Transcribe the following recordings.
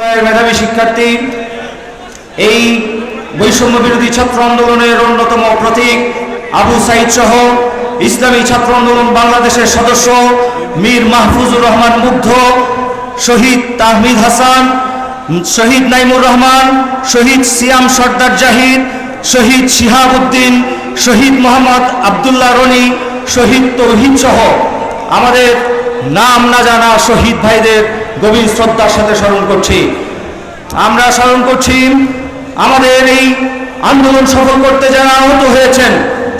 মেধাবী শিক্ষার্থী, এই বৈষম্য বিরোধী ছাত্র আন্দোলনের অন্যতম প্রতীক আবু সাইদ সহ ইসলামী ছাত্র আন্দোলন বাংলাদেশের সদস্য মীর মাহফুজুর রহমান মুগ্ধ, শহীদ তাহমিদ হাসান, শহীদ নাইমুর রহমান, শহীদ সিয়াম সর্দার জাহিদ, শহীদ শিহাব উদ্দিন, শহীদ মোহাম্মদ আবদুল্লাহ রনি, শহীদ তৌহিদ সহ আমাদের নাম না জানা শহীদ ভাইদের গভীর শ্রদ্ধার সাথে স্মরণ করছি। আমরা স্মরণ করছি, আমাদের এই আন্দোলন সফল করতে যারা আহত হয়েছেন,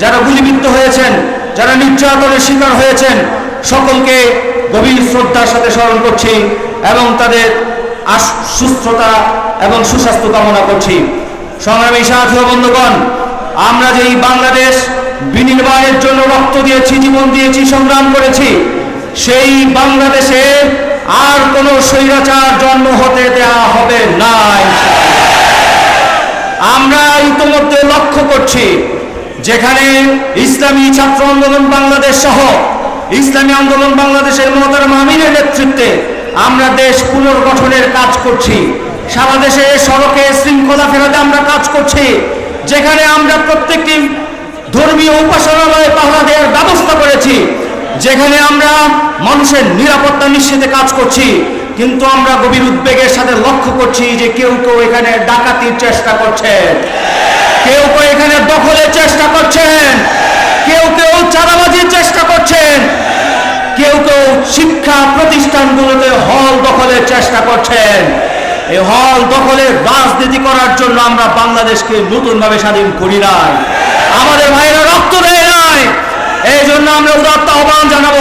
যারা গুলিবিদ্ধ হয়েছেন, যারা নির্যাতনের শিকার হয়েছেন, সকলকে গভীর শ্রদ্ধার সাথে স্মরণ করছি এবং তাদের সুস্থতা এবং সুস্বাস্থ্য কামনা করছি। সংগ্রামী ও বন্ধুগণ, আমরা যে বাংলাদেশ বিনির্মাণের জন্য রক্ত দিয়েছি, জীবন দিয়েছি, সংগ্রাম করেছি, সেই বাংলাদেশে আর কোনো স্বৈরাচার জন্ম হতে দেয়া হবে না আমরা ইতিমধ্যে লক্ষ্য করছি, যেখানে ইসলামী ছাত্র আন্দোলন বাংলাদেশ সহ ইসলামী আন্দোলন বাংলাদেশের মহতারাম মামিনের নেতৃত্বে আমরা দেশ পুনর্গঠনের কাজ করছি। সারা দেশে সড়কে শৃঙ্খলা ফেরাতে আমরা কাজ করছি, যেখানে আমরা প্রত্যেকটি ধর্মীয় উপাসনালয়ে পাহারা দেওয়ার ব্যবস্থা করেছি। যেখানে আমরা মানুষের নিরাপত্তা নিশ্চিতে কাজ করছি, কিন্তু আমরা গভীর উদ্বেগের সাথে লক্ষ্য করছি যে কেউ কেউ এখানে ডাকাতির চেষ্টা করছেন কেউ কেউ এখানে দখলের চেষ্টা করছেন কেউ কেউ চাঁদাবাজির চেষ্টা করছেন কেউ কেউ শিক্ষা প্রতিষ্ঠানগুলোতে হল দখলের চেষ্টা করছেন এই হল দখলের রাজনীতি করার জন্য আমরা বাংলাদেশকে নতুনভাবে স্বাধীন করি নাই। আমাদের ভাইরা রক্ত দেয় এই জন্য আমরা উদাত্ত আহ্বান জানাব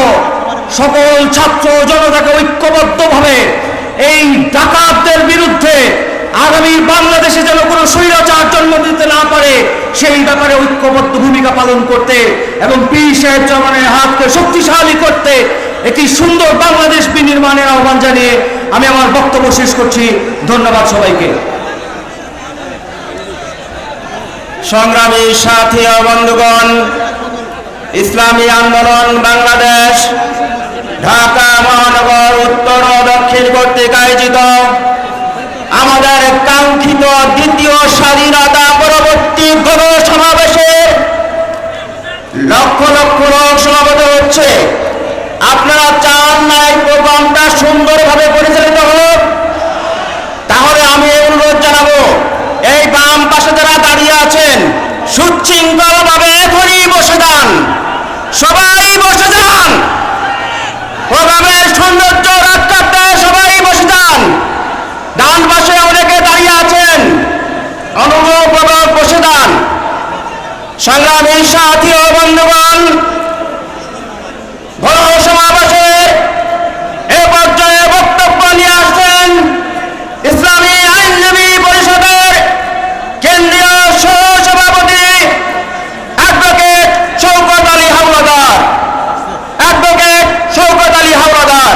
সকল ছাত্র জনতাকে ঐক্যবদ্ধভাবে এই ডাকাতদের বিরুদ্ধে আগামী বাংলাদেশে যেন কোনো স্বৈরাচার জন্ম দিতে না পারে, সেই ব্যাপারে ঐক্যবদ্ধ ভূমিকা পালন করতে এবং সাহেব জামানের হাতকে শক্তিশালী করতে একটি সুন্দর বাংলাদেশ বিনির্মাণের আহ্বান জানিয়ে আমি আমার বক্তব্য শেষ করছি। ধন্যবাদ সবাইকে। সংগ্রামী সাথী বন্ধুগণ ইসলামী আন্দোলন বাংলাদেশ, ঢাকা, মহানগর, উত্তর ও দক্ষিণ কর্তৃক আয়োজিত আমাদের কাঙ্ক্ষিত দ্বিতীয় স্বাধীনতা পরবর্তী গণ সমাবেশে লক্ষ লক্ষ লোক সমাবেত হচ্ছে। আপনারা চান না এই প্রোগ্রামটা সুন্দরভাবে পরিচালিত সংগ্রামী সাথী ও বন্ধুগণ গণ সমাবেশে এ পর্যায়ে বক্তব্য নিয়ে আসছেন ইসলামী আইনজীবী পরিষদের কেন্দ্রীয় সহ সভাপতি অ্যাডভোকেট শৌকত আলী হাওলাদার। অ্যাডভোকেট শৌকত আলী হাওলাদার।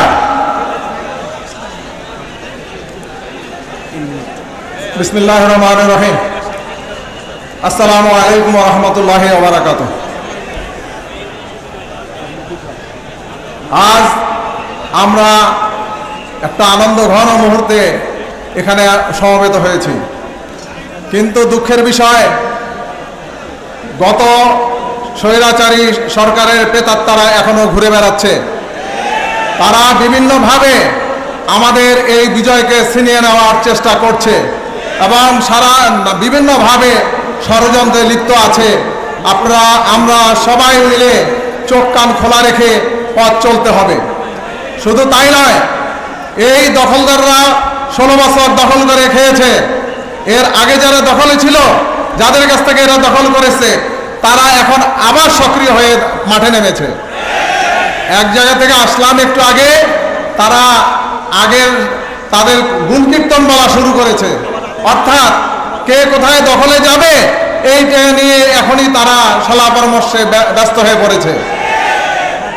বিসমিল্লাহ রহমান রহিম। আসসালামু আলাইকুম রহমতুল্লাহ ওবরাকাত আজ আমরা একটা আনন্দ ঘন মুহূর্তে এখানে সমবেত হয়েছি। কিন্তু দুঃখের বিষয়, গত স্বৈরাচারী সরকারের প্রেতাত্মারা এখনও ঘুরে বেড়াচ্ছে। তারা বিভিন্নভাবে আমাদের এই বিজয়কে ছিনিয়ে নেওয়ার চেষ্টা করছে এবং সারা, বিভিন্নভাবে ষড়যন্ত্রে লিপ্ত আছে। আপনারা, আমরা সবাই মিলে চোখ কান খোলা রেখে পথ চলতে হবে। শুধু তাই নয়, এই দখলদাররা ষোলো বছর দখল করে খেয়েছে। এর আগে যারা দখলে ছিল, যাদের কাছ থেকে এরা দখল করেছে, তারা এখন আবার সক্রিয় হয়ে মাঠে নেমেছে। এক জায়গা থেকে আসলাম একটু আগে, তারা আগের তাদের গুণকীর্তন বলা শুরু করেছে। অর্থাৎ কে কোথায় দখলে যাবে, এইটা নিয়ে এখনই তারা সলা পরামর্শে ব্যস্ত হয়ে পড়েছে।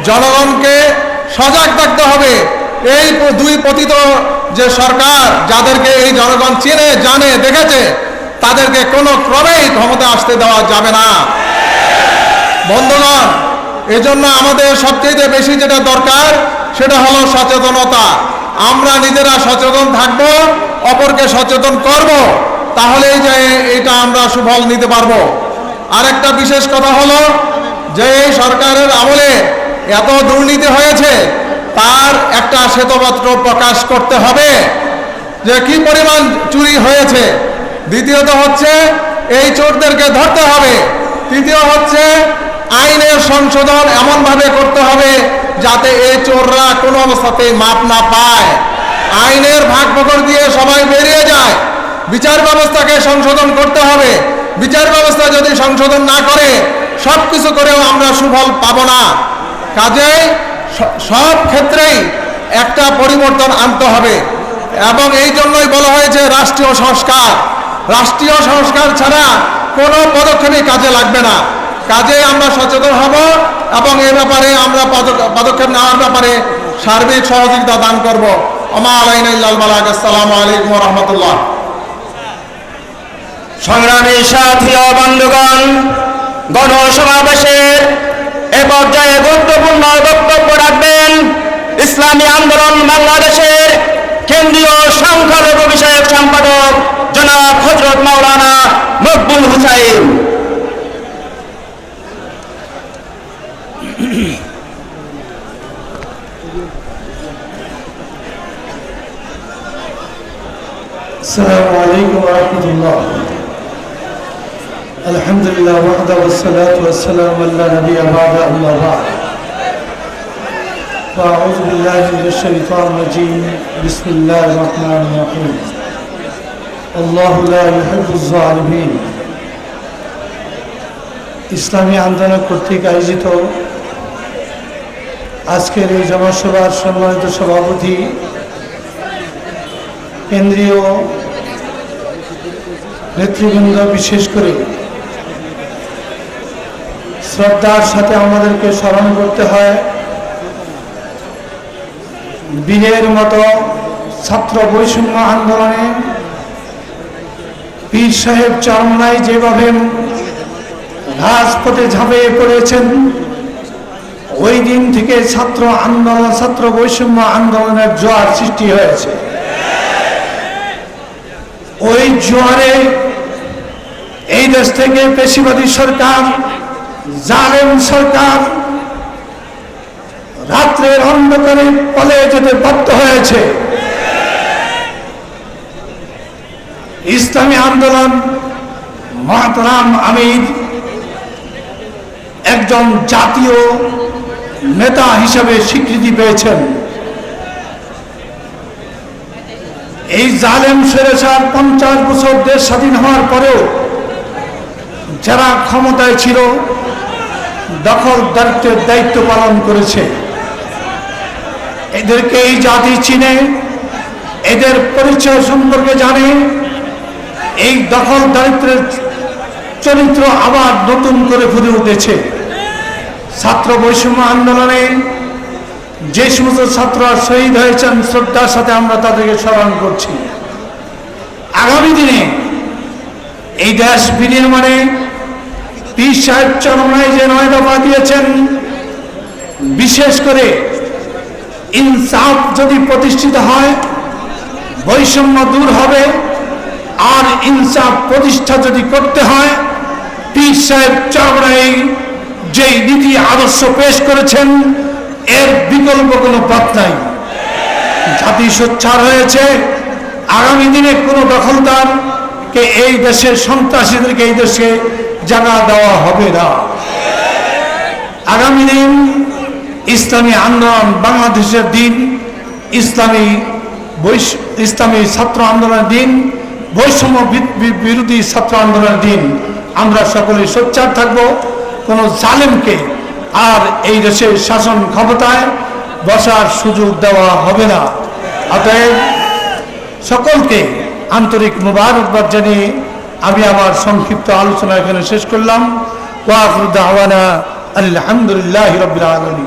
জনগণকে সজাগ থাকতে হবে। এই দুই পতিত যে সরকার, যাদেরকে এই জনগণ চেনে, জানে, দেখেছে, তাদেরকে কোনো ক্রমেই ক্ষমতা আসতে দেওয়া যাবে না। বন্ধুগণ, এজন্য আমাদের সবচেয়ে বেশি যেটা দরকার, সেটা হলো সচেতনতা। আমরা নিজেরা সচেতন থাকব, অপরকে সচেতন করব। তাহলেই যে এটা আমরা সুফল নিতে পারব। আরেকটা বিশেষ কথা হলো, যে সরকারের আমলে এত দুর্নীতি হয়েছে, তার একটা শ্বেতপত্র প্রকাশ করতে হবে যে কি পরিমাণ চুরি হয়েছে। দ্বিতীয়ত হচ্ছে, এই চোরদেরকে ধরতে হবে। তৃতীয় হচ্ছে, আইনের সংশোধন এমনভাবে করতে হবে যাতে এই চোররা কোনো অবস্থাতেই মাপ না পায়। আইনের ভাগ দিয়ে সবাই বেরিয়ে যায়। বিচার ব্যবস্থাকে সংশোধন করতে হবে। বিচার ব্যবস্থা যদি সংশোধন না করে সব কিছু করেও আমরা সুফল পাবো না। কাজেই স- সব ক্ষেত্রেই একটা পরিবর্তন আনতে হবে। এবং এই জন্যই বলা হয়েছে রাষ্ট্রীয় সংস্কার। রাষ্ট্রীয় সংস্কার ছাড়া কোনো পদক্ষেপই কাজে লাগবে না। কাজে আমরা সচেতন হব এবং এ ব্যাপারে আমরা পদ- পদক্ষেপ নেওয়ার ব্যাপারে সার্বিক সহযোগিতা দান করব। আমা আলাইন বালাক। আসসালামু আলাইকুম রহমতুল্লাহ। সংগ্রামী সাথী ও বন্ধুগণ গণসমাবেশের এ পর্যায়ে গুরুত্বপূর্ণ বক্তব্য রাখবেন ইসলামী আন্দোলন বাংলাদেশের কেন্দ্রীয় সংখ্যালঘু বিষয়ক সম্পাদক জনাব হজরত মাওলানা মকবুল হুসাইন السلام عليكم ورحمة الله الحمد لله وحده والصلاة والسلام على نبي بعد أما بعد فأعوذ بالله من الشيطان الرجيم بسم الله الرحمن الرحيم الله لا يحب الظالمين ইসলামী আন্দোলন কর্তৃক আয়োজিত আজকের এই জনসভার সম্মানিত সভাপতি কেন্দ্রীয় নেতৃবৃন্দ বিশেষ করে শ্রদ্ধার সাথে আমাদেরকে স্মরণ করতে হয়। বীরের মতো ছাত্র বৈষম্য আন্দোলনে পীর সাহেব চরমনাই যেভাবে রাজপথে ঝাঁপিয়ে পড়েছেন, ওই দিন থেকে ছাত্র আন্দোলন, ছাত্র বৈষম্য আন্দোলনের জোয়ার সৃষ্টি হয়েছে। ওই জোয়ারে এই দেশ থেকে পেশিবাদী সরকার জালেম সরকার রাত্রের অন্ধকারে পলে যেতে বাধ্য হয়েছে। ইসলামী আন্দোলন, মহাতরাম আমির একজন জাতীয় নেতা হিসেবে স্বীকৃতি পেয়েছেন। এই জালেম সেরেসার পঞ্চাশ বছর দেশ স্বাধীন হওয়ার পরেও যারা ক্ষমতায় ছিল দখল দায়িত্বের দায়িত্ব পালন করেছে। এদেরকে এই জাতি চিনে, এদের পরিচয় সম্পর্কে জানে, এই দখল দারিদ্রের চরিত্র আবার নতুন করে ফুটে উঠেছে। ছাত্র বৈষম্য আন্দোলনে যে সমস্ত ছাত্ররা শহীদ হয়েছেন, শ্রদ্ধার সাথে আমরা তাদেরকে স্মরণ করছি। আগামী দিনে এই দেশ বিনির্মাণে পীর সাহেব চরমায় যে নয় দফা দিয়েছেন। বিশেষ করে ইনসাফ যদি প্রতিষ্ঠিত হয়, বৈষম্য দূর হবে। আর ইনসাফ প্রতিষ্ঠা যদি করতে হয় পীর সাহেব চরমায় যেই নীতি আদর্শ পেশ করেছেন, এর বিকল্প কোনো পথ নাই। জাতি সোচ্চার হয়েছে। আগামী দিনে কোনো দখলদার কে এই দেশের সন্ত্রাসীদেরকে এই দেশে জায়গা দেওয়া হবে না। আগামী দিন ইসলামী আন্দোলন, বাংলাদেশের দিন, ইসলামী বৈশ- ইসলামী ছাত্র আন্দোলনের দিন, বৈষম্য বিরোধী ছাত্র আন্দোলনের দিন। আমরা সকলে সোচ্চার থাকব, কোনো জালেমকে আর এই দেশের শাসন ক্ষমতায় বসার সুযোগ দেওয়া হবে না। অতএব সকলকে আন্তরিক মুবারকবাদ জানিয়ে আমি আমার সংক্ষিপ্ত আলোচনা এখানে শেষ করলাম। ওয়াকুর দাওয়ানা আলহামদুলিল্লাহ রবিল আলমী